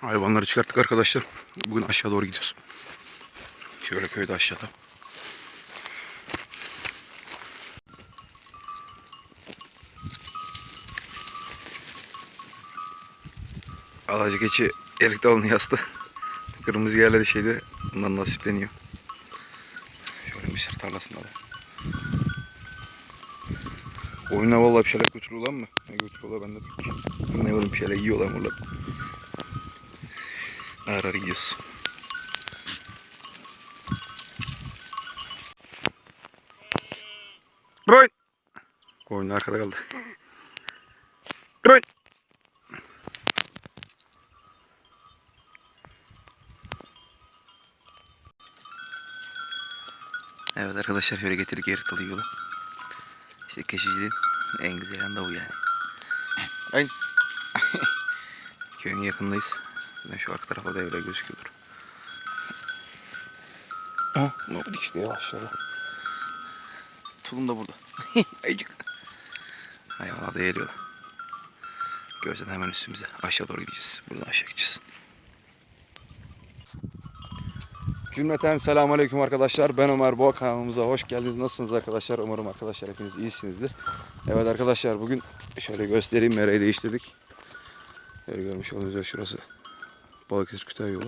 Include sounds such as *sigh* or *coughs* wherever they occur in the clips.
Hayvanları çıkarttık arkadaşlar. Bugün aşağı doğru gidiyoruz. Şöyle köyde aşağıda. Alacı geçi erik dalını yastı. Kırmızı yerledi şeyde. Bundan nasipleniyor. Şöyle misir tarlasında da. Oyuna vallahi bir şeyler götürüyorlar mı? Ne götürüyorlar ben de pek anlayamadım bir şeyler yiyorlar mı. Ağır ağır yiyoruz. Koyun. Koyun arkada kaldı. Koyun. Evet arkadaşlar şöyle getirdik yarıktalı yolu. İşte keşiciliğin en güzel yanı da bu yani. *laughs* Köyün yakındayız. Ben şu arka tarafa da öyle gözüküyordur. Ha, ne oldu işte ya aşağıda. Tulum da burada. *laughs* Ayıcık. Hayvanlar da geliyor. Görsen hemen üstümüze. Aşağı doğru gideceğiz. Buradan aşağı gideceğiz. Cümleten selamun aleyküm arkadaşlar. Ben Ömer Boğa kanalımıza hoş geldiniz. Nasılsınız arkadaşlar? Umarım arkadaşlar hepiniz iyisinizdir. Evet arkadaşlar bugün şöyle göstereyim. Mereyi değiştirdik. Şöyle görmüş olduğunuz şurası. Balıkesir Kütahya yolu.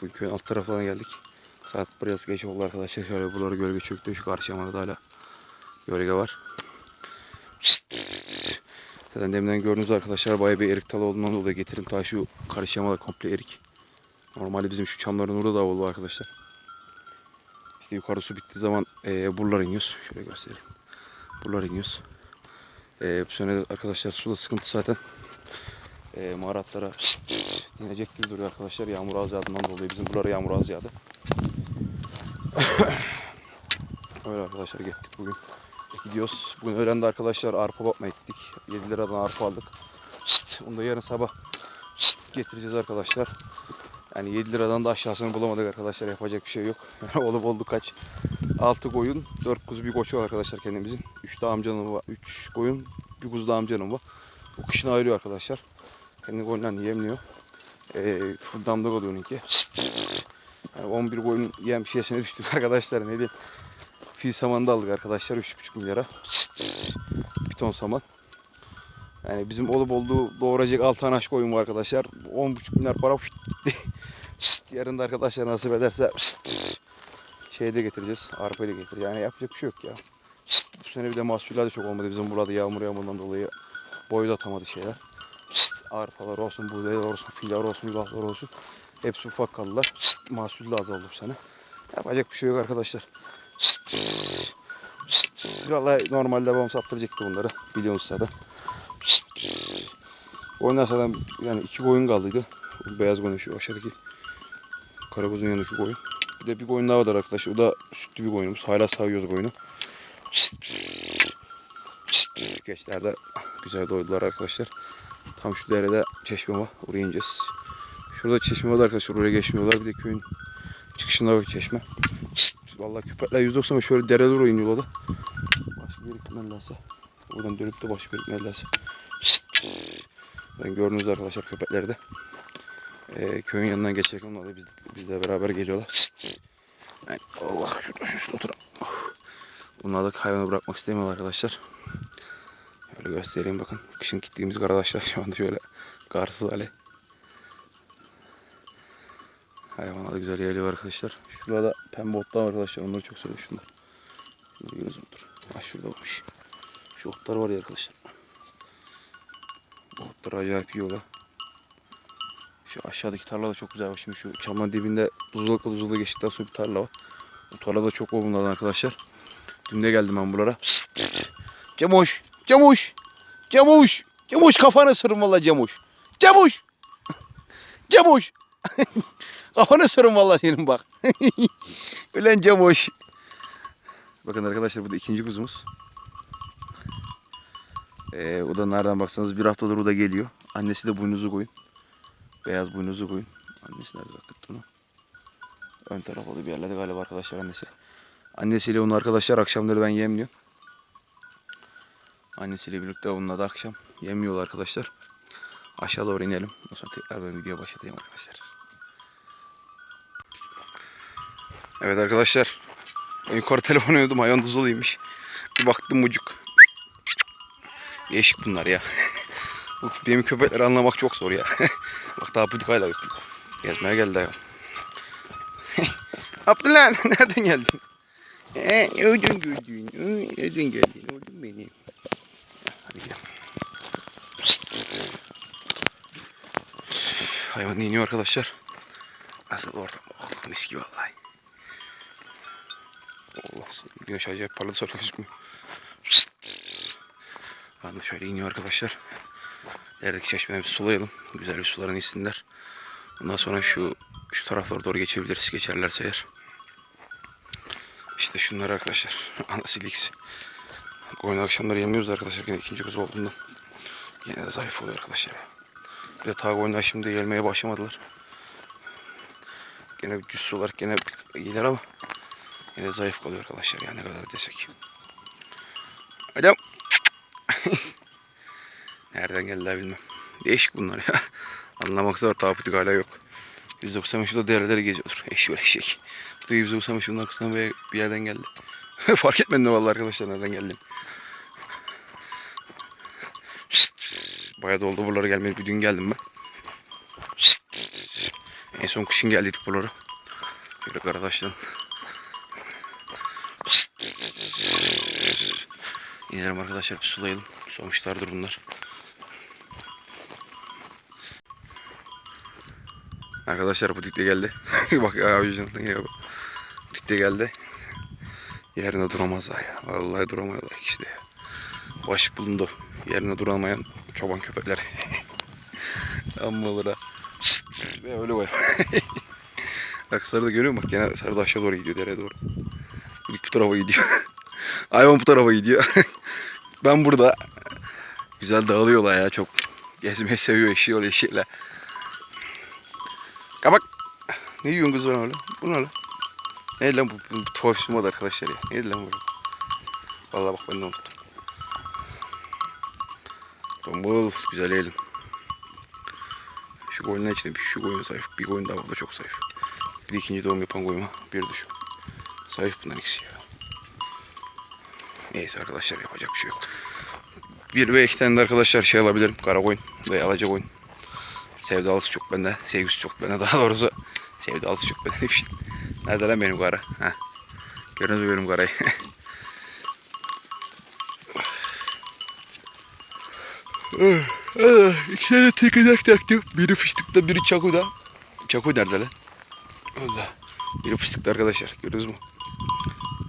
Bugün köyün alt tarafına geldik. Saat biraz geç oldu arkadaşlar. Şöyle buraları gölge çöktü. Şu karşı yamada da hala gölge var. Zaten deminden gördüğünüz arkadaşlar bayağı bir erik dalı olduğundan dolayı getirdim. Ta şu karşı yamada komple erik. Normalde bizim şu çamların orada da oldu arkadaşlar. İşte yukarı su bittiği zaman e, buralara iniyoruz. Şöyle göstereyim. Buralara iniyoruz. E, bu sene arkadaşlar suda sıkıntı zaten. E, maharatlara dinecek gibi duruyor arkadaşlar. Yağmur az yağdığından dolayı bizim buralara yağmur az yağdı. *coughs* Öyle arkadaşlar gittik bugün. Gidiyoruz. Bugün öğlen arkadaşlar arpa bakmaya gittik. 7 liradan arpa aldık. Şşt, onu da yarın sabah şşt, getireceğiz arkadaşlar. Yani 7 liradan da aşağısını bulamadık arkadaşlar. Yapacak bir şey yok. *laughs* Olup oldu kaç. 6 koyun, 4 kuzu bir koçu var arkadaşlar kendimizin. 3 de amcanım var. 3 koyun, bir kuzu da amcanım var. Bu kışın ayırıyor arkadaşlar. Kendi koyunlarını yemliyor. Ee, full damda oluyor onunki. Yani 11 koyun yem şişesine düştük *laughs* arkadaşlar. Ne diyeyim. Fil samanı da aldık arkadaşlar 3,5 milyara. Bir ton saman. Yani bizim olup olduğu doğuracak 6 tane aşk koyun var arkadaşlar. 10,5 milyar para *laughs* yarın da arkadaşlar nasip ederse şeyi de getireceğiz. Arpayı da getir. Yani yapacak bir şey yok ya. Bu sene bir de mahsuller de çok olmadı. Bizim burada yağmur yağmurdan dolayı boyu da atamadı şeyler. Şşt, arpalar olsun, buğdaylar olsun, filler olsun, yulaflar olsun. Hepsi ufak kaldılar. Şşt, mahsul da azaldı bu sene. Yapacak bir şey yok arkadaşlar. Şşt, şşt. Vallahi normalde babam saptıracaktı bunları. Biliyorsunuz zaten. Şşt. Oyundan zaten yani iki koyun kaldıydı. Bu beyaz koyun şu aşağıdaki Karagöz'ün yanındaki koyun. Bir de bir koyun daha var arkadaşlar. O da sütlü bir koyunumuz. Hala sağıyoruz koyunu. Geçlerde güzel doydular arkadaşlar. Tam şu derede çeşme var. Oraya ineceğiz. Şurada çeşme var arkadaşlar. Oraya geçmiyorlar. Bir de köyün çıkışında var çeşme. Şşt. Vallahi köpekler 190 şöyle dere doğru iniyorlar da. Başka bir yere gitmezlerse. Oradan dönüp de başka bir. Şşt. Ben gördünüz arkadaşlar köpekleri de. Ee, köyün yanından geçerken onlar da biz, bizle beraber geliyorlar. Şşt. Yani, Allah şurada şurada oturalım. Bunlar da hayvanı bırakmak istemiyorlar arkadaşlar. Şöyle göstereyim bakın. Kışın gittiğimiz arkadaşlar şu anda şöyle karsız hale. Hayvanlar da güzel geliyor arkadaşlar. Şurada pembe otlar var arkadaşlar. Onları çok seviyorum şunlar. Şunları görüyoruz mudur? Ha şurada olmuş. Şu otlar var ya arkadaşlar. Bu otlar acayip yiyorlar. Şu aşağıdaki tarla da çok güzel. Bak Şimdi şu çamın dibinde tuzlukla tuzlukla geçtikten sonra bir tarla var. Bu tarla da çok bol bunlardan arkadaşlar. Dün de geldim ben buralara. Cemoş! Cemoş! Cemoş! Cemoş kafanı ısırın valla Cemoş. Cemoş! Cemoş! *laughs* kafanı ısırın valla senin bak. *laughs* Ulan Cemoş. Bakın arkadaşlar bu da ikinci kuzumuz. Ee, o da nereden baksanız bir haftadır o da geliyor. Annesi de boynuzu koyun. Beyaz boynuzlu koyun. Annesi nerede bakıttı onu? Ön tarafta da bir yerlerde galiba arkadaşlar annesi. Annesiyle onun arkadaşlar akşamları ben yemliyorum. Annesiyle birlikte onunla da akşam yemiyorlar arkadaşlar. Aşağı doğru inelim. Ondan sonra tekrar ben videoya başlayayım arkadaşlar. Evet arkadaşlar. Yukarı telefon oynadım. Hayvan doluymuş. Bir baktım mucuk. Değişik bunlar ya. *laughs* Bu benim köpekleri anlamak çok zor ya. *laughs* Bak daha pıdık hala yok. Gezmeye geldi hayvan. *laughs* Abdullah nereden geldin? Ee, ödün gördün. Ödün geldin. Ödün benim. Hayvan iniyor arkadaşlar. Nasıl ortam? Oh, mis gibi vallahi. Allah güneş acayip parladı sonra gözükmüyor. Ben de şöyle iniyor arkadaşlar. Yerdeki çeşmelerimizi sulayalım. Güzel bir suların içsinler. Ondan sonra şu şu taraflara doğru geçebiliriz. Geçerlerse eğer. İşte şunlar arkadaşlar. *laughs* Anasilix. Oyun akşamları yemiyoruz arkadaşlar. Yine ikinci kız olduğundan. Yine de zayıf oluyor arkadaşlar. Bir de tağ oyunlar şimdi gelmeye başlamadılar. Gene cüs olarak gene iyiler ama yine zayıf kalıyor arkadaşlar ya ne kadar desek. Alo. *laughs* Nereden geldiler bilmem. Değişik bunlar ya. *laughs* Anlamak zor. Taputik hala yok. 195 da derelere geziyordur. Eşi böyle eşek. Bu da 195 bunun arkasından bir yerden geldi. *laughs* Fark etmedim vallahi arkadaşlar nereden geldi. Şşt. Bayağı doldu buralara gelmeye. Bir dün geldim ben. Şşt. En son kışın geldik buralara. Şöyle karataştan. Şşt. İnelim arkadaşlar bir sulayalım. Sonuçlardır bunlar. Arkadaşlar bu dikte geldi. *laughs* Bak abi canından geliyor. Dikte geldi. Yerine duramaz ha ya. Vallahi duramıyorlar işte. Başlık bulundu. Yerine duramayan çoban köpekler. *laughs* Amma olur ha. Şşt! Ve öyle koy. *laughs* bak sarı da görüyor musun? Bak gene sarı da aşağı doğru gidiyor dereye doğru. Bir bu tarafa gidiyor. *laughs* Hayvan bu tarafa gidiyor. ben burada. Güzel dağılıyorlar ya çok. Gezmeyi seviyor eşiyor eşiyle. Kabak. Ne yiyorsun kız bana öyle? Bu ne öyle? Ne lan bu, bu, tuhaf isim oldu arkadaşlar ya. Ne lan bu? Vallahi bak ben de unuttum. Tombul güzel yiyelim. Şu koyunun içinde bir şu koyun zayıf. Bir koyun daha var da çok zayıf. Bir ikinci doğum yapan koyuma bir şu. Zayıf bunların ikisi ya. Neyse arkadaşlar yapacak bir şey yok. Bir ve iki tane de arkadaşlar şey alabilirim. Kara koyun ve alaca koyun. Sevdalısı çok bende. Sevgisi çok bende daha doğrusu. Sevdalısı çok bende. Nerede lan benim kara? Heh. Gördünüz mü benim karayı? *laughs* İki tane tekerlek taktım. Biri fıstıkta, biri çakoda. Çako nerede lan? Allah. Biri fıstıkta arkadaşlar. Görüyoruz mu?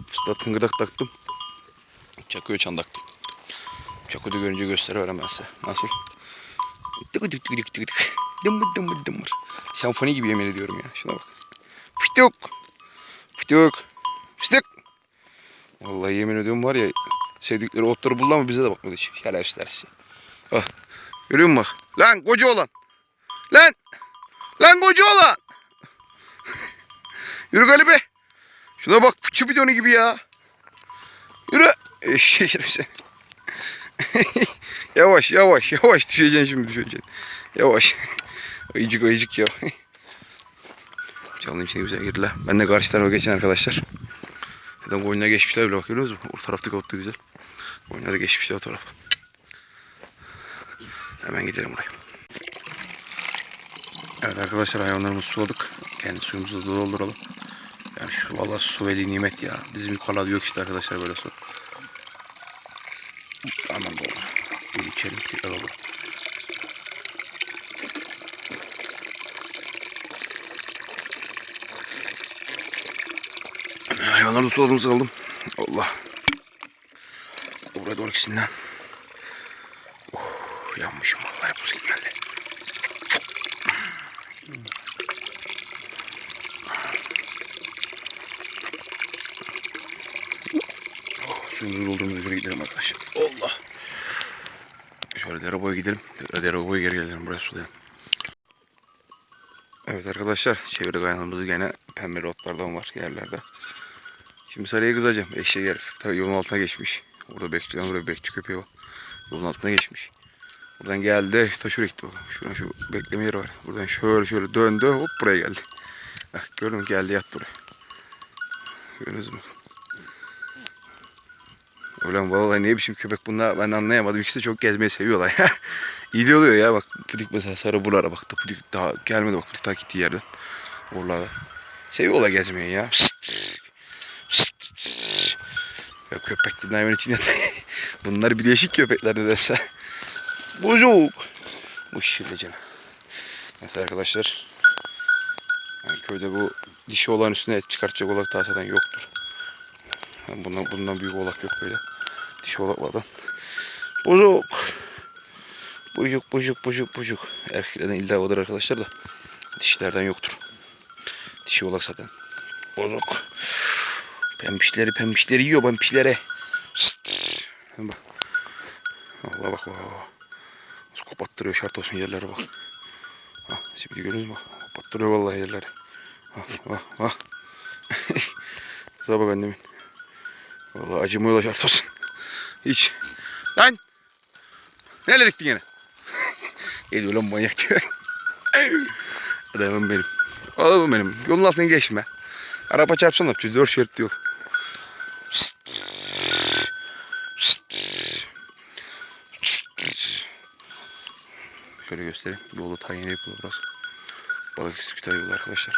Fıstığa tıngırdak taktım. Çakoya çan taktım. Çakoda görünce gösteriyorum ben size. Nasıl? Tıkı tık tık tık tık tık. Dımbır dımbır dımbır. Senfoni gibi yemin ediyorum ya. Şuna bak. Fıstık. Fıstık. Fıstık. Vallahi yemin ediyorum var ya sevdikleri otları buldu ama bize de bakmadı hiç. Şerefsiz dersi. Bak. Görüyor musun bak. Lan koca olan. Lan. Lan koca olan. *laughs* Yürü Galibe. Şuna bak fıçı bidonu gibi ya. Yürü. Herif *laughs* sen. yavaş yavaş yavaş düşeceksin şimdi düşeceksin. Yavaş. *laughs* ayıcık ayıcık ya. Canlı içine güzel girdiler. Ben de karşı tarafa geçen arkadaşlar. Neden koyuna geçmişler bile bak görüyor musunuz? O taraftaki da güzel. Koyuna da geçmişler o tarafa. Hemen gidelim oraya. Evet arkadaşlar hayvanlarımızı suladık. Kendi suyumuzu da dolduralım. Yani şu vallahi su veli nimet ya. Bizim yukarıda yok işte arkadaşlar böyle su. Aman doğru. Bir içelim tekrar olur. Hayvanları da suladım saldım. Allah. Buraya doğru ikisinden. Oh, yanmışım vallahi buz gibi geldi. Oh, suyumuzu doldurmaya göre gidelim arkadaşlar. Allah. Şöyle dere boyu gidelim. Dere boyu geri gelelim buraya sulayalım. Evet arkadaşlar çevre kaynağımızı gene pembe otlardan var yerlerde. Şimdi sarıya kızacağım. Eşeğe herif. Tabii yolun altına geçmiş. Orada bekçiden oraya bekçi köpeği var. Yolun altına geçmiş. Buradan geldi. Ta şuraya gitti bakalım. Şu bekleme yeri var. Buradan şöyle şöyle döndü. Hop buraya geldi. Bak gördün mü? Geldi yat buraya. Gördünüz mü? Ulan vallahi ne biçim köpek bunlar ben anlayamadım. İkisi de çok gezmeyi seviyorlar ya. *laughs* İyi de oluyor ya bak. Pudik mesela sarı buralara bak. Pudik daha gelmedi bak. Pudik daha gittiği yerden. Oralarda. Seviyorlar gezmeyi ya. Ya köpek hayvan için yat. *laughs* Bunlar bir değişik köpekler nedense. *laughs* Bozuk. Bu şirlecene. Mesela arkadaşlar. Yani köyde bu dişi olan üstüne et çıkartacak olak daha zaten yoktur. Yani bundan, bundan büyük olak yok böyle. Dişi olaklardan. Bozuk. Bucuk bucuk bucuk bucuk. Erkeklerden illa odur arkadaşlar da. Dişilerden yoktur. Dişi olak zaten. Bozuk. Pembişleri pembişleri yiyor pembişlere. Bak. Allah bak bak. bak. Nasıl kopattırıyor şart olsun yerlere bak. Ha, şimdi görüyoruz mu? Kopattırıyor vallahi yerleri. *laughs* Ha, ha, ha. Kıza bak annemin. Vallahi acımıyorlar şart olsun. Hiç. Lan! Neler ektin gene? *laughs* Geliyor lan manyak diyor. Adamım benim. Adamım benim. Yolun altından geçme. Araba çarpsa ne yapacağız? Dört şerit yol. Şöyle göstereyim. Yolda tayin yapılıyor biraz. Balık isküter yolu arkadaşlar.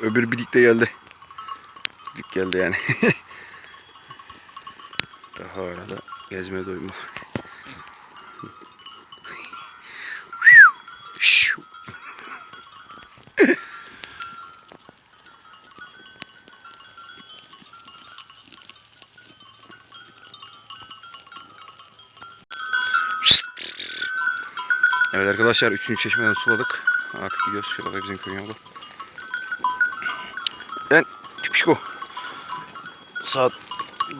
Öbür bidik de geldi. Bidik geldi yani. *laughs* Daha arada gezmeye doyma. Evet arkadaşlar 3. çeşmeden suladık. Artık gidiyoruz. Şurada bizim köyün yolu. Ben tipişko. Saat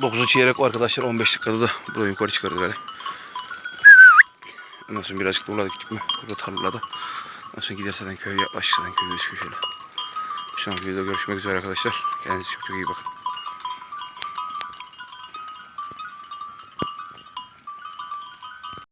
9'u çeyrek var arkadaşlar. 15 dakikada da burayı yukarı çıkardık böyle. Ondan sonra birazcık dolardık gittik mi? Burada tarlada. Ondan sonra gider zaten köye köyü üst köşeyle. Bir sonraki videoda görüşmek üzere arkadaşlar. Kendinize çok çok iyi bakın.